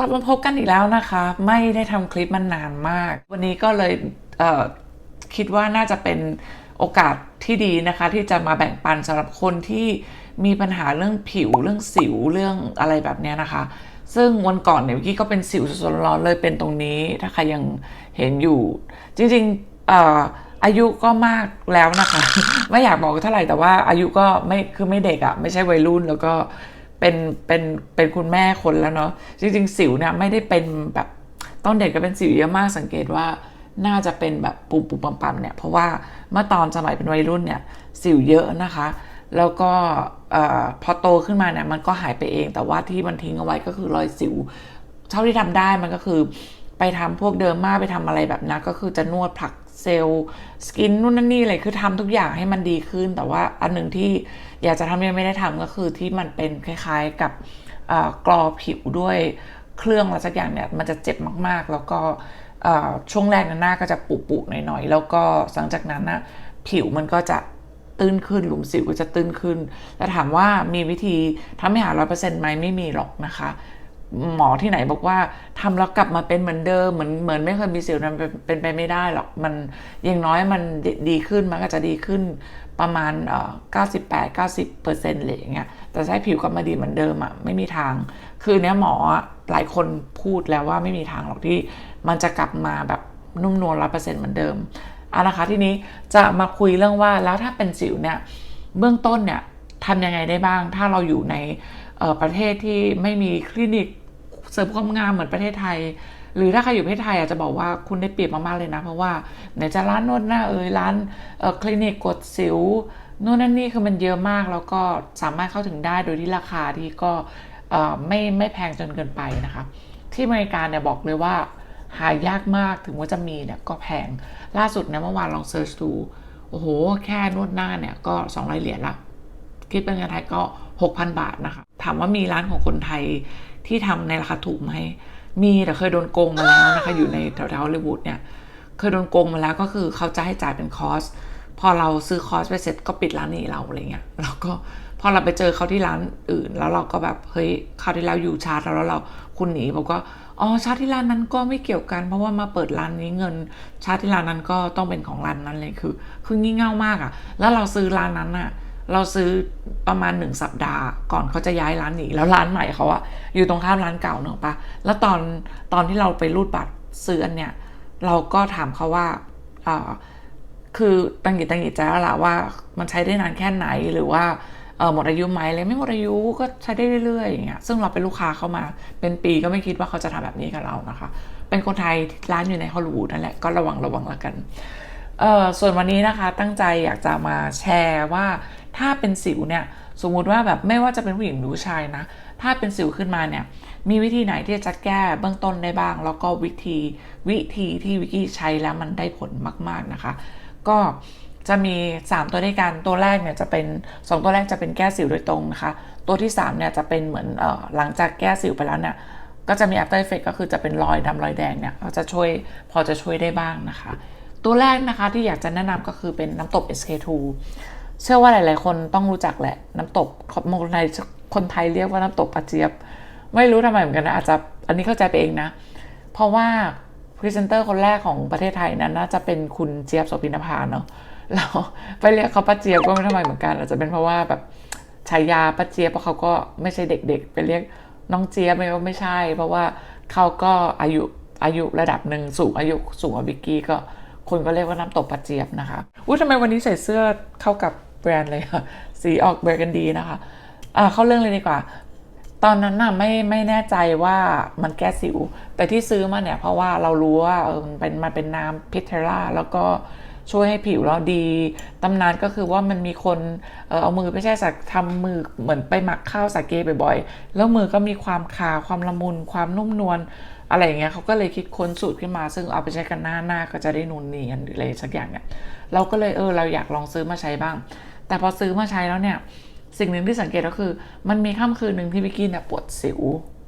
กลับมาพบกันอีกแล้วนะคะ ไม่ได้ทำคลิปมันนานมาก วันนี้ก็เลยเคิดว่าน่าจะเป็นโอกาสที่ดีนะคะ ที่จะมาแบ่งปันสำหรับคนที่มีปัญหาเรื่องผิวเรื่องสิวเรื่องอะไรแบบนี้นะคะ ซึ่งวันก่อนเนี่ยวิกกี้ก็เป็นสิวสดๆร้อนเลยเป็นตรงนี้ถ้าใครยังเห็นอยู่ จริงๆอออายุก็มากแล้วนะคะ ไม่อยากบอกเท่าไหร่แต่ว่าอายุก็ไม่คือไม่เด็กอะ่ะไม่ใช่วัยรุ่นแล้วก็ เป็นเป็นเป็นคุณแม่คนแล้วเนาะจริงๆ สิวเนี่ยไม่ได้เป็นแบบตอนเด็กก็เป็นสิวเยอะมากสังเกตว่าน่าจะเป็นแบบปุ่มปุ่มปั๊มปั๊มเนี่ยเพราะว่าเมื่อตอนสมัยเป็นวัยรุ่นเนี่ยสิวเยอะนะคะ แล้วก็พอโตขึ้นมาเนี่ยมันก็หายไปเอง แต่ว่าที่มันทิ้งเอาไว้ก็คือรอยสิว เท่าที่ทำได้มันก็คือไปทำพวกเดิมมาไปทำอะไรแบบนั้นก็คือจะนวดผลัก เซลล์สกินนู่นนั่นนี่อะไรคือทำทุกอย่างให้มันดีขึ้น แต่ว่าอันหนึ่งที่อยากจะทำยังไม่ได้ทำก็คือที่มันเป็นคล้ายๆกับกรอผิวด้วยเครื่องอะไรสักอย่างเนี่ยมันจะเจ็บมากๆ แล้วก็ช่วงแรกนั้นหน้าก็จะปุบๆหน่อยๆแล้วก็หลังจากนั้นนะผิวมันก็จะตื้นขึ้นหลุมสิวก็จะตื้นขึ้น แล้วถามว่ามีวิธีทำให้หายร้อยเปอร์เซ็นต์ไหมไม่มีหรอกนะคะ หมอที่ไหนบอกว่าทำแล้วกลับมาเป็นเหมือนเดิมเหมือนเหมือนไม่เคยมีสิวนั้นเป็นไปไม่ได้หรอกมันอย่างน้อยมันดดีขึ้นมันก็จะดีขึ้นประมาณเอ่อ98 90เปอร์เซ็นต์เลยอย่างเงี้ยแต่ให้ผิวกลับมาดีเหมือนเดิมอะไม่มีทาง คือเนี้ยหมอหลายคนพูดแล้วว่าไม่มีทางหรอกที่มันจะกลับมาแบบนุ่มนวลร้อยเปอร์เซ็นต์เหมือนเดิมเอาละคะทีนี้จะมาคุยเรื่องว่าแล้วถ้าเป็นสิวเนี่ยเบื้องต้นเนี่ยทำยังไงได้บ้าง ถ้าเราอยู่ในประเทศที่ไม่มีคลินิก เสริมความงามเหมือนประเทศไทย หรือถ้าใครอยู่ประเทศไทยอาจจะบอกว่าคุณได้เปรียบมากๆเลยนะ เพราะว่าไหนจะร้านนวดหน้าเอ่ยร้านคลินิกกดสิวนู่นนั่นนี่คือมันเยอะมากแล้วก็สามารถเข้าถึงได้โดยที่ราคาที่ก็ไม่ไม่แพงจนเกินไปนะคะที่อเมริกาเนี่ยบอกเลยว่าหายากมากถึงว่าจะมีเนี่ยก็แพงล่าสุดเนี่ยเมื่อวานลองเซิร์ชดูโอ้โห แค่นวดหน้าเนี่ยก็ 200 เหรียญละคิดเป็นเงินไทยก็ 6,000 บาทนะคะ ถามว่ามีร้านของคนไทย ที่ทำในราคาถูกไหม มีแต่เคยโดนโกงมาแล้วนะคะ อยู่ในแถวๆฮอลลีวูดเนี่ย เคยโดนโกงมาแล้วก็คือเขาจะให้จ่ายเป็นคอส พอเราซื้อคอสไปเสร็จก็ปิดร้านนี้เราอะไรเงี้ย แล้วก็พอเราไปเจอเขาที่ร้านอื่น แล้วเราก็แบบเฮ้ยคราวที่แล้วอยู่ชาร์จแล้วแล้วเราคุณหนีบอกว่าอ๋อชาร์จที่ร้านนั้นก็ไม่เกี่ยวกัน เพราะว่ามาเปิดร้านนี้เงิน ชาร์จที่ร้านนั้นก็ต้องเป็นของร้านนั้นเลยคือ คืองี่เง่ามากอะ่ะ แล้วเราซื้อร้านนั้นอะ่ะ เราซื้อประมาณหนึ่งสัปดาห์ก่อนเขาจะย้ายร้านหนีแล้วร้านใหม่เขาอะอยู่ตรงข้ามร้านเก่าเนอะปะแล้วตอนตอนที่เราไปรูดบัตรซื้ออันเนี่ยเราก็ถามเขาว่าอ่าคือตังหงิดตังหงิดใจแล้วละว่ามันใช้ได้นานแค่ไหนหรือว่าเออหมดอายุไหมเลยไม่หมดอายุก็ใช้ได้เรื่อยๆอย่างเงี้ยซึ่งเราเป็นลูกค้าเข้ามาเป็นปีก็ไม่คิดว่าเขาจะทำแบบนี้กับเรานะคะ เป็นคนไทยร้านอยู่ในฮอลลีวูดนั่นแหละก็ระวังระวังละกันเออส่วนวันนี้นะคะตั้งใจอยากจะมาแชร์ว่า ถ้าเป็นสิวเนี่ยสมมุติว่าแบบไม่ว่าจะเป็นผู้หญิงหรือผู้ชายนะ ถ้าเป็นสิวขึ้นมาเนี่ย มีวิธีไหนที่จะแก้เบื้องต้นได้บ้าง แล้วก็วิธีวิธีที่วิกกี้ใช้แล้วมันได้ผลมาก ๆนะคะ ก็จะมี 3 ตัวด้วยกัน ตัวแรกเนี่ยจะเป็น 2 ตัวแรกจะเป็นแก้สิวโดยตรงนะคะ ตัวที่3เนี่ยจะเป็นเหมือนออหลังจากแก้สิวไปแล้วเนี่ย ก็จะมี after effect ก็คือจะเป็นรอยดำรอยแดงเนี่ยก็จะช่วยพอจะช่วยได้บ้างนะคะ ตัวแรกนะคะที่อยากจะแนะนำก็คือเป็นน้ำตบ SK2 เชื่อว่าหลาย ๆ คนต้องรู้จักแหละ น้ำตกคนไทยคนไทยเรียกว่าน้ำตกปลาเจี๊ยบ ไม่รู้ทำไมเหมือนกันนะอาจจะอันนี้เข้าใจไปเองนะ เพราะว่าพรีเซนเตอร์คนแรกของประเทศไทยนั้นน่าจะเป็นคุณเจี๊ยบโสพินภาเนาะแล้วไปเรียกเขาป้าเจี๊ยบก็ไม่ทำไมเหมือนกัน อาจจะเป็นเพราะว่าแบบฉายาป้าเจี๊ยบเพราะเขาก็ไม่ใช่เด็ก ๆ ไปเรียกน้องเจี๊ยบไม่ก็ไม่ใช่ เพราะว่าเขาก็อายุอายุระดับหนึ่งสูงอายุสูงกว่าบิกกี้ก็คนก็เรียกว่าน้ำตกปลาเจี๊ยบนะคะอุ้ยทำไมวันนี้ใส่เสื้อเข้ากับ แบรนด์เลยค่ะ สีออกเบรกันดีนะคะอ่าเข้าเรื่องเลยดีกว่า ตอนนั้นน่ะไม่ไม่แน่ใจว่ามันแก้สิว แต่ที่ซื้อมาเนี่ยเพราะว่าเรารู้ว่าเออมันเป็นมันเป็นน้ำพิเทราแล้วก็ช่วยให้ผิวเราดี ตำนานก็คือว่ามันมีคนเออเอามือไปแช่สักทำมือเหมือนไปหมักข้าวสาเกบ่อยๆ แล้วมือก็มีความคาความละมุน ความนุ่มนวลอะไรอย่างเงี้ยเขาก็เลยคิดค้นสูตรขึ้นมา ซึ่งเอาไปใช้กันหน้าหน้าก็จะได้นูนเนียนหรืออะไรสักอย่างเนี่ยเราก็เลยเออเราอยากลองซื้อมาใช้บ้าง แต่พอซื้อมาใช้แล้วเนี่ย สิ่งหนึ่งที่สังเกตก็คือ มันมีค่ำคืนหนึ่งที่วิกกี้เนี่ยปวดสิว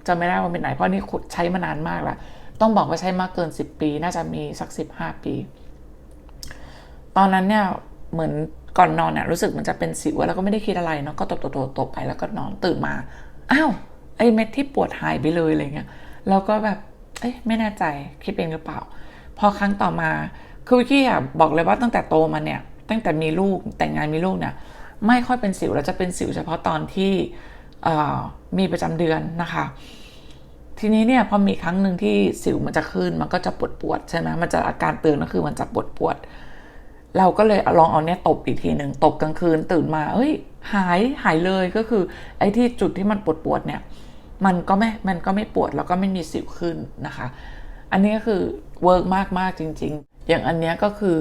จะไม่ได้ว่าเป็นไหนเพราะนี่ขุดใช้มานานมากแล้ว ต้องบอกว่าใช้มากเกิน 10 ปี น่าจะมีสัก 15 ปี ตอนนั้นเนี่ยเหมือนก่อนนอนเนี่ยรู้สึกมันจะเป็นสิวแล้วก็ไม่ได้คิดอะไรเนาะก็ตบตบตบไปแล้วก็นอนตื่นมาอ้าวไอ้เม็ดที่ปวดหายไปเลยอะไรเงี้ยแล้วก็แบบเอ๊ะไม่แน่ใจคิดเองหรือเปล่า พอครั้งต่อมาคือวิกกี้อะบอกเลยว่าตั้งแต่โตมาเนี่ย ตั้งแต่มีลูกแต่งงานมีลูกเนี่ยไม่ค่อยเป็นสิวแล้วจะเป็นสิวเฉพาะตอนที่มีประจำเดือนนะคะ ทีนี้เนี่ยพอมีครั้งหนึ่งที่สิวมันจะขึ้นมันก็จะปวดปวดใช่ไหมมันจะอาการเตือนก็คือมันจะปวดปวด เราก็เลยลองเอาเนี่ยตบอีกทีหนึ่งตบกลางคืนตื่นมา เอ้ย หายหายเลยก็คือไอ้ที่จุดที่มันปวดปวดเนี่ย มันก็ไม่มันก็ไม่ปวดแล้วก็ไม่มีสิวขึ้นนะคะ อันนี้ก็คือเวิร์กมากมากๆจริง ๆ อย่างอันเนี้ยก็คือ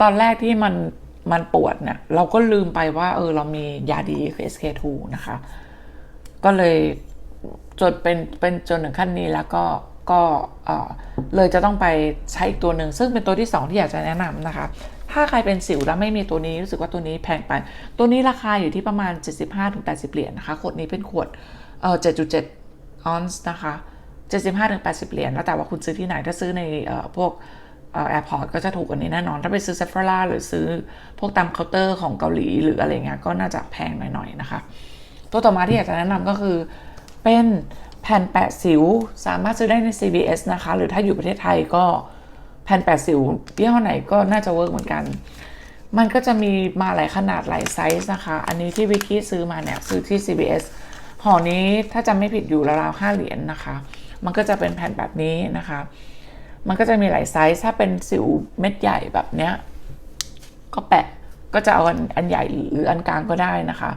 ตอนแรกที่มันมันปวดเนี่ยเราก็ลืมไปว่า เออ เรามียาดีคือ SK2 นะคะ ก็เลยจนเป็นเป็นจนถึงขั้นนี้แล้วก็ก็เออเลยจะต้องไปใช้อีกตัวหนึ่ง ซึ่งเป็นตัวที่ 2 ที่อยากจะแนะนำนะคะ ถ้าใครเป็นสิวแล้วไม่มีตัวนี้รู้สึกว่าตัวนี้แพงไป ตัวนี้ราคาอยู่ที่ประมาณ 75-80 เหรียญนะคะ ขวดนี้เป็นขวดเอ่อ7.7 ออนซ์นะคะ 75-80 เหรียญแล้วแต่ว่าคุณซื้อที่ไหนถ้าซื้อในเอ่อพวก แอร์พอร์ตก็จะถูกกว่านี้แน่นอน ถ้าไปซื้อเซฟราหรือซื้อพวกตามเคาน์เตอร์ของเกาหลีหรืออะไรเงี้ยก็น่าจะแพงหน่อยๆนะคะ ตัวต่อมาที่อยากจะแนะนำก็คือเป็นแผ่นแปะสิวสามารถซื้อได้ใน CVS นะคะ หรือถ้าอยู่ประเทศไทยก็แผ่นแปะสิวยี่ห้อไหนก็น่าจะเวิร์กเหมือนกัน มันก็จะมีมาหลายขนาดหลายไซส์นะคะ อันนี้ที่วิกกี้ซื้อมาเนี่ยซื้อที่ CVS ห่อนี้ถ้าจำไม่ผิดอยู่ราวๆ5เหรียญนนะคะ มันก็จะเป็นแผ่นแบบนี้นะคะ มันก็จะมีหลายไซส์ถ้าเป็นสิวเม็ดใหญ่แบบเนี้ยก็แปะก็จะเอาอันอันใหญ่หรืออันกลางก็ได้นะคะ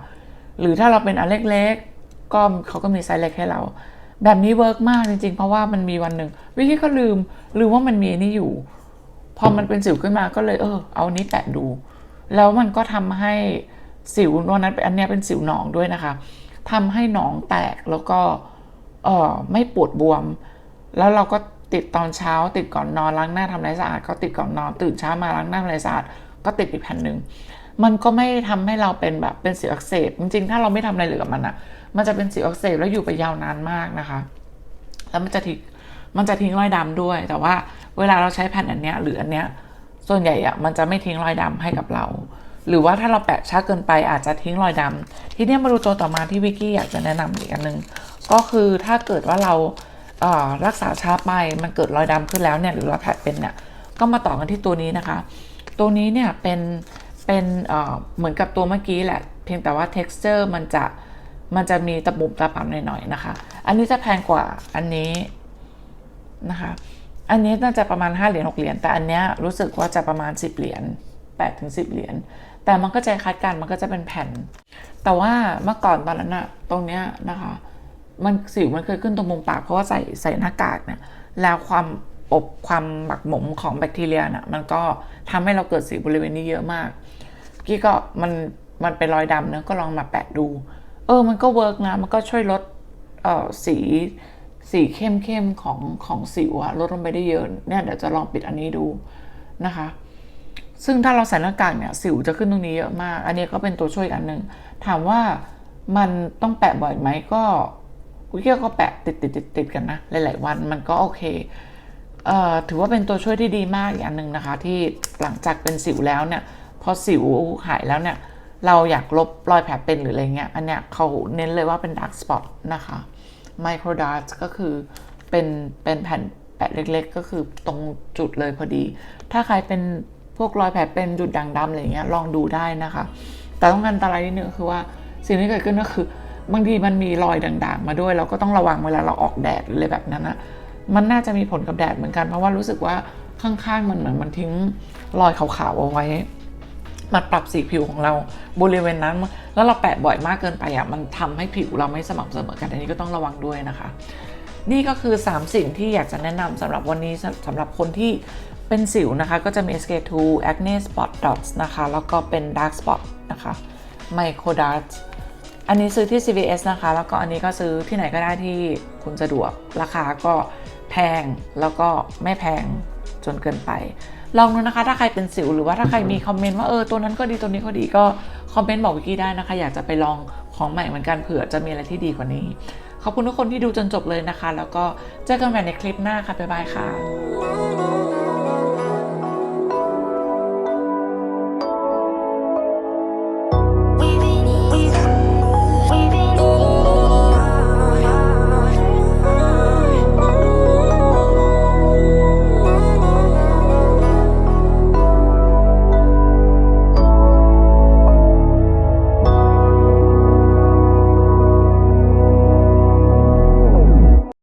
หรือถ้าเราเป็นอันเล็กๆก็เขาก็มีไซส์เล็กให้เรา แบบนี้เวิร์กมากจริงๆ เพราะว่ามันมีวันหนึ่งวิกกี้ก็ลืมลืมว่ามันมีนี่อยู่ พอมันเป็นสิวขึ้นมาก็เลยเออเอานี้แปะดู แล้วมันก็ทำให้สิววันนั้นอันเนี้ยเป็นสิวหนองด้วยนะคะทำให้หนองแตกแล้วก็เออไม่ปวดบวม แล้วเราก็ ติดตอนเช้า ติดก่อนนอนล้างหน้าทำอะไรสะอาดก็ติดก่อนนอนตื่นเช้ามาล้างหน้าทำอะไรสะอาดก็ติดอีกแผ่นหนึ่งมันก็ไม่ทำให้เราเป็นแบบเป็นสิวอักเสบจริงๆ ถ้าเราไม่ทำอะไรเหลยกับมันอะมันจะเป็นสิวอักเสบแล้วอยู่ไปยาวนานมากนะคะ แล้วมันจะทิ้งมันจะทิ้งรอยดำด้วย แต่ว่าเวลาเราใช้แผ่นอันเนี้ยหรืออันเนี้ยส่วนใหญ่อะมันจะไม่ทิ้งรอยดำให้กับเรา หรือว่าถ้าเราแปะช้าเกินไปอาจจะทิ้งรอยดำทีเนี้ยมาดูตัวต่อมาที่วิกกี้อยากจะแนะนำอีกอันหนึ่งก็คือถ้าเกิดว่าเรา รักษาช้าไปมันเกิดรอยดำขึ้นแล้วเนี่ยหรือเราแผลเป็นเนี่ยก็มาต่อกันที่ตัวนี้นะคะ ตัวนี้เนี่ยเป็นเป็นเหมือนกับตัวเมื่อกี้แหละ เพียงแต่ว่า texture มันจะมันจะมีตะบุบตะปับหน่อยๆนะคะ อันนี้จะแพงกว่าอันนี้นะคะ อันนี้น่าจะประมาณ 5 เหรียญ6เหรียญแต่อันเนี้ยรู้สึกว่าจะประมาณ 10 เหรียญ8ถึง10 เหรียญแต่มันก็จะคล้ายกันมันก็จะเป็นแผ่น แต่ว่าเมื่อก่อนตอนนั้นอะตรงเนี้ยนะคะ มันสิวมันเคยขึ้นตรงมุมปากเพราะว่าใส่ใส่หน้ากากเนี่ยแล้วความอบความหมักหมมของแบคทีเรียน่ะมันก็ทำให้เราเกิดสิวบริเวณนี้เยอะมากกี้ก็มันมันเป็นรอยดำเนอะก็ลองมาแปะดู เออมันก็เวิร์กนะ มันก็ช่วยลดเอ่อสีสีเข้มเข้มๆของของสิวอะลดลงไปได้เยอะเนี่ยเดี๋ยวจะลองปิดอันนี้ดูนะคะ ซึ่งถ้าเราใส่หน้ากากเนี่ยสิวจะขึ้นตรงนี้เยอะมาก อันนี้ก็เป็นตัวช่วยอันหนึ่งถามว่ามันต้องแปะบ่อยไหมก็ วิกกี้ก็แปะติดติดติดติดกันนะ หลาย ๆ วันมันก็โอเคเอ่อถือว่าเป็นตัวช่วยที่ดีมากอีกอันหนึ่งนะคะ ที่หลังจากเป็นสิวแล้วเนี่ย พอสิวหายแล้วเนี่ย เราอยากลบรอยแผลเป็นหรืออะไรเงี้ย อันเนี้ยเขาเน้นเลยว่าเป็น dark spot นะคะ micro dark ก็คือเป็นเป็นแผ่นแปะเล็ก ๆ ก็คือตรงจุดเลยพอดี ถ้าใครเป็นพวกรอยแผลเป็นจุดด่างดำอะไรเงี้ยลองดูได้นะคะ แต่ต้องอันตรายนิดนึงคือว่าสิ่งที่เกิดขึ้นก็คือ บางทีมันมีรอยด่างๆ มาด้วย เราก็ต้องระวังเวลาเราออกแดดหรืออะไรแบบนั้นนะมันน่าจะมีผลกับแดดเหมือนกัน เพราะว่ารู้สึกว่าข้างๆมันเหมือนมันทิ้งรอยขาวๆเอาไว้มันปรับสีผิวของเราบริเวณนั้น แล้วเราแปะบ่อยมากเกินไปอะมันทำให้ผิวเราไม่สม่ำเสมอกันอันนี้ก็ต้องระวังด้วยนะคะ นี่ก็คือ 3 สิ่งที่อยากจะแนะนำสำหรับวันนี้สสำหรับคนที่เป็นสิวนะคะ ก็จะมี SK2 Acne Spot Dots นะคะ แล้วก็เป็น Dark Spot นะคะ Micro Dark อันนี้ซื้อที่ CVS นะคะ แล้วก็อันนี้ก็ซื้อที่ไหนก็ได้ที่คุณสะดวก ราคาก็แพงแล้วก็ไม่แพงจนเกินไป ลองดูนะคะ ถ้าใครเป็นสิวหรือว่าถ้าใครมีคอมเมนต์ว่าเออตัวนั้นก็ดีตัวนี้ก็ดีก็คอมเมนต์บอกวิกกี้ได้นะคะ อยากจะไปลองของใหม่เหมือนกันเผื่อจะมีอะไรที่ดีกว่านี้ ขอบคุณทุกคนที่ดูจนจบเลยนะคะ แล้วก็เจอกันใหม่ในคลิปหน้าค่ะบ๊ายบายค่ะ